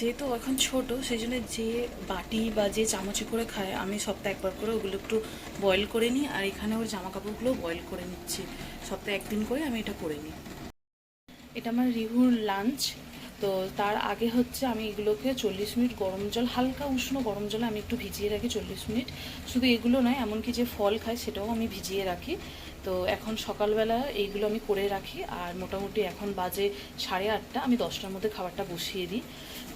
যেহেতু এখন ছোট সেই জন্য যে বাটি বা যে চামচে করে খায়, আমি সপ্তাহে একবার করে ওগুলো একটু বয়েল করে নিই আর এখানে ওর জামা কাপড়গুলো বয়েল করে নিচ্ছি। সপ্তাহে একদিন করে আমি এটা করে নিই। এটা আমার রিহুর লাঞ্চ তো তার আগে হচ্ছে আমি এগুলোকে চল্লিশ মিনিট গরম জল, হালকা উষ্ণ গরম জলে আমি একটু ভিজিয়ে রাখি চল্লিশ মিনিট। শুধু এগুলো নয়, এমনকি যে ফল খায় সেটাও আমি ভিজিয়ে রাখি। তো এখন সকালবেলা এইগুলো আমি করে রাখি আর মোটামুটি এখন বাজে সাড়ে আটটা, আমি দশটার মধ্যে খাবারটা বসিয়ে দিই।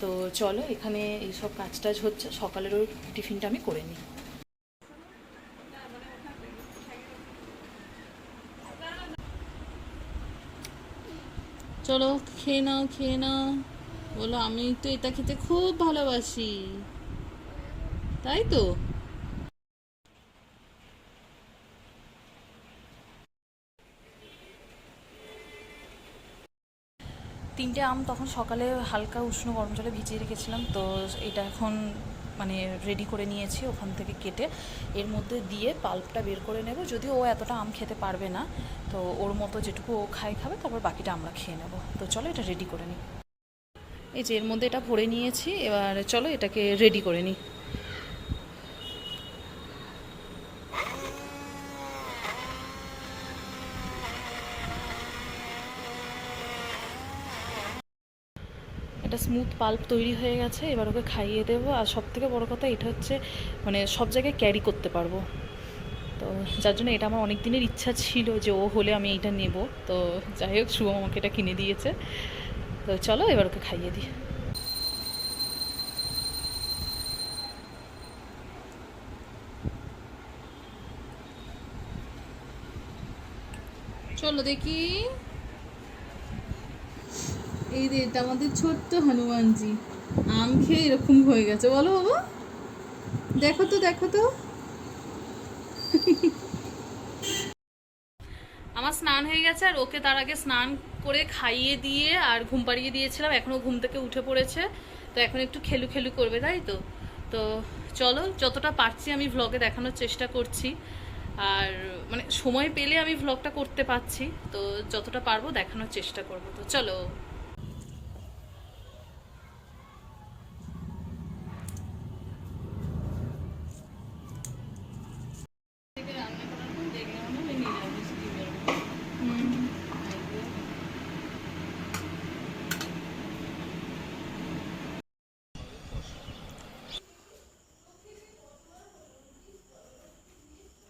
তো চলো এখানে এইসব কাজ টাজ হচ্ছে, সকালেরও টিফিনটা আমি করে নিই। চলো খেয়ে নাও খেয়ে নাও। বলো, আমি তো এটা খেতে খুব ভালোবাসি। তাই তো? তিনটে আম তখন সকালে হালকা উষ্ণ গরম জলে ভিজিয়ে রেখেছিলাম, তো এটা এখন মানে রেডি করে নিয়েছি ওখান থেকে কেটে। এর মধ্যে দিয়ে পাল্পটা বের করে নেব। যদি ও এতটা আম খেতে পারবে না, তো ওর মতো যেটুকু ও খায় খাবে, তারপর বাকিটা আমরা খেয়ে নেব। তো চলো এটা রেডি করে নিই। এই যে এর মধ্যে এটা ভরে নিয়েছি, এবার চলো এটাকে রেডি করে নিই। এটা স্মুথ পাল্প তৈরি হয়ে গেছে, এবার ওকে খাইয়ে দেবো। আর সব থেকে বড়ো কথা, এটা হচ্ছে মানে সব জায়গায় ক্যারি করতে পারব। তো যার জন্য এটা আমার অনেক দিনের ইচ্ছা ছিল যে ও হলে আমি এইটা নেব। তো যাই হোক শুভম আমাকে এটা কিনে দিয়েছে। তো চলো, এবার ওকে খাইয়ে দিই। চলো দেখি। এই রে এটা আমাদের ছোট্ট হনুমানজি। আম খেয়ে এরকম হয়ে গেছে। বলো বাবা। দেখো তো দেখো তো। আমার স্নান হয়ে গেছে আর ওকে তার আগে স্নান করে খাইয়ে দিয়ে আর ঘুম পাড়িয়ে দিয়েছিলাম। এখনও ঘুম থেকে উঠে পড়েছে। তো এখন একটু খেলু খেলু করবে, তাই তো? তো চলো, যতটা পারছি আমি ভ্লগে দেখানোর চেষ্টা করছি। আর মানে সময় পেলে আমি ভ্লগটা করতে পারছি। তো যতটা পারব দেখানোর চেষ্টা করব। তো চলো।